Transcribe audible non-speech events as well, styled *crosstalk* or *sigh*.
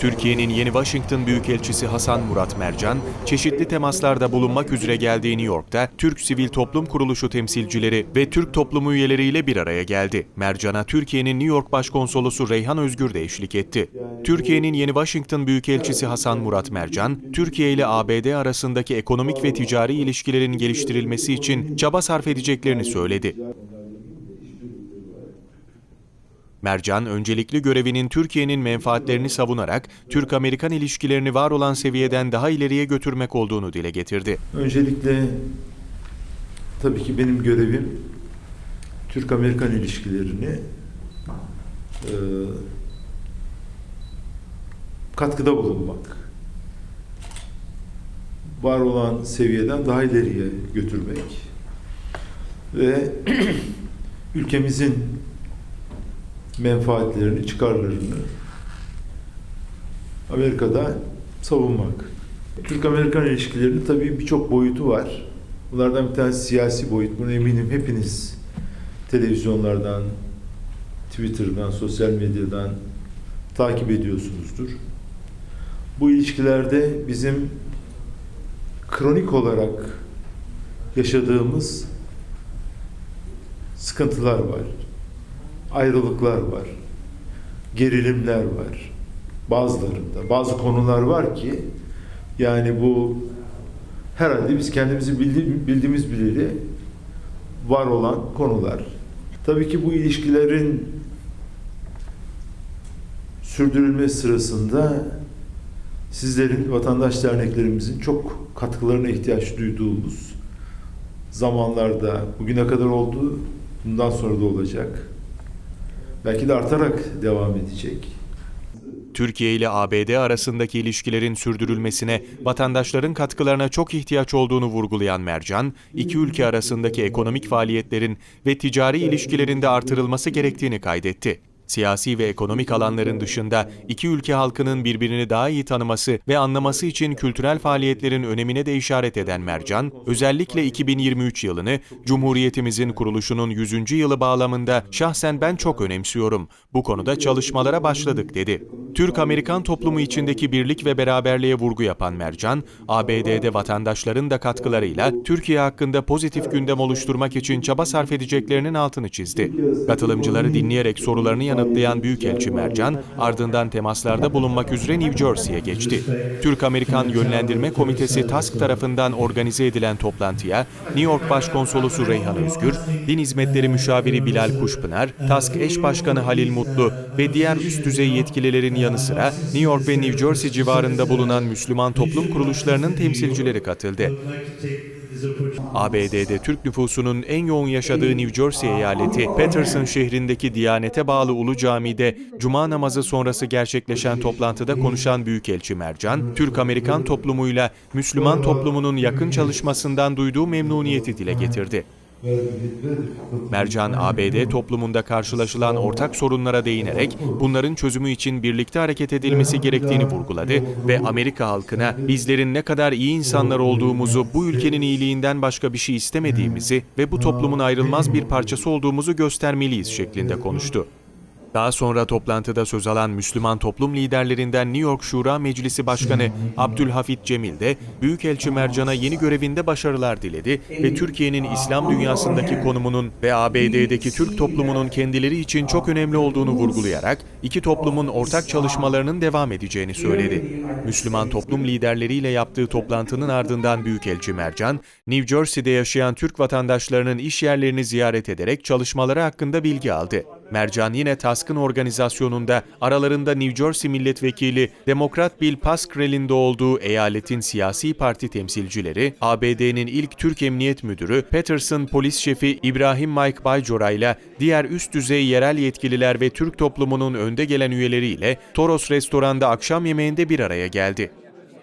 Türkiye'nin yeni Washington Büyükelçisi Hasan Murat Mercan, çeşitli temaslarda bulunmak üzere geldiği New York'ta Türk Sivil Toplum Kuruluşu temsilcileri ve Türk toplumu üyeleriyle bir araya geldi. Mercan'a Türkiye'nin New York Başkonsolosu Reyhan Özgür de eşlik etti. Türkiye'nin yeni Washington Büyükelçisi Hasan Murat Mercan, Türkiye ile ABD arasındaki ekonomik ve ticari ilişkilerin geliştirilmesi için çaba sarf edeceklerini söyledi. Mercan, öncelikli görevinin Türkiye'nin menfaatlerini savunarak Türk-Amerikan ilişkilerini var olan seviyeden daha ileriye götürmek olduğunu dile getirdi. Öncelikle tabii ki benim görevim Türk-Amerikan ilişkilerini e, katkıda bulunmak. Var olan seviyeden daha ileriye götürmek ve *clears throat* ülkemizin menfaatlerini, çıkarlarını Amerika'da savunmak. Türk-Amerikan ilişkilerinin tabii birçok boyutu var. Bunlardan bir tanesi siyasi boyut. Bunu eminim hepiniz televizyonlardan, Twitter'dan, sosyal medyadan takip ediyorsunuzdur. Bu ilişkilerde bizim kronik olarak yaşadığımız sıkıntılar var. Ayrılıklar var. Gerilimler var. Bazılarında. Bazı konular var ki yani bu herhalde biz kendimizi bildi, bildiğimiz bileli var olan konular. Tabii ki bu ilişkilerin sürdürülmesi sırasında sizlerin, vatandaş derneklerimizin çok katkılarına ihtiyaç duyduğumuz zamanlarda bugüne kadar oldu, bundan sonra da olacak. Belki de artarak devam edecek. Türkiye ile ABD arasındaki ilişkilerin sürdürülmesine vatandaşların katkılarına çok ihtiyaç olduğunu vurgulayan Mercan, iki ülke arasındaki ekonomik faaliyetlerin ve ticari ilişkilerin de artırılması gerektiğini kaydetti. Siyasi ve ekonomik alanların dışında iki ülke halkının birbirini daha iyi tanıması ve anlaması için kültürel faaliyetlerin önemine de işaret eden Mercan, özellikle 2023 yılını Cumhuriyetimizin kuruluşunun 100. yılı bağlamında şahsen ben çok önemsiyorum. Bu konuda çalışmalara başladık dedi. Türk-Amerikan toplumu içindeki birlik ve beraberliğe vurgu yapan Mercan, ABD'de vatandaşların da katkılarıyla Türkiye hakkında pozitif gündem oluşturmak için çaba sarf edeceklerinin altını çizdi. Katılımcıları dinleyerek sorularını yanıtlayan Büyükelçi Mercan, ardından temaslarda bulunmak üzere New Jersey'ye geçti. Türk-Amerikan Yönlendirme Komitesi TASK tarafından organize edilen toplantıya New York Başkonsolosu Reyhan Özgür, Din Hizmetleri Müşaviri Bilal Kuşpınar, TASK eş başkanı Halil Mutlu ve diğer üst düzey yetkililerin yanı sıra New York ve New Jersey civarında bulunan Müslüman toplum kuruluşlarının temsilcileri katıldı. ABD'de Türk nüfusunun en yoğun yaşadığı New Jersey eyaleti Patterson şehrindeki Diyanete bağlı Ulu Cami'de Cuma namazı sonrası gerçekleşen toplantıda konuşan Büyükelçi Mercan, Türk-Amerikan toplumuyla Müslüman toplumunun yakın çalışmasından duyduğu memnuniyeti dile getirdi. Mercan, ABD toplumunda karşılaşılan ortak sorunlara değinerek bunların çözümü için birlikte hareket edilmesi gerektiğini vurguladı ve Amerika halkına bizlerin ne kadar iyi insanlar olduğumuzu, bu ülkenin iyiliğinden başka bir şey istemediğimizi ve bu toplumun ayrılmaz bir parçası olduğumuzu göstermeliyiz şeklinde konuştu. Daha sonra toplantıda söz alan Müslüman toplum liderlerinden New York Şura Meclisi Başkanı Abdülhafit Cemil de Büyükelçi Mercan'a yeni görevinde başarılar diledi ve Türkiye'nin İslam dünyasındaki konumunun ve ABD'deki Türk toplumunun kendileri için çok önemli olduğunu vurgulayarak iki toplumun ortak çalışmalarının devam edeceğini söyledi. Müslüman toplum liderleriyle yaptığı toplantının ardından Büyükelçi Mercan, New Jersey'de yaşayan Türk vatandaşlarının iş yerlerini ziyaret ederek çalışmaları hakkında bilgi aldı. Mercan yine TASK'ın organizasyonunda aralarında New Jersey milletvekili Demokrat Bill Pascrell'in de olduğu eyaletin siyasi parti temsilcileri, ABD'nin ilk Türk Emniyet Müdürü Patterson Polis Şefi İbrahim Mike Baycora ile diğer üst düzey yerel yetkililer ve Türk toplumunun önde gelen üyeleriyle Toros Restoran'da akşam yemeğinde bir araya geldi.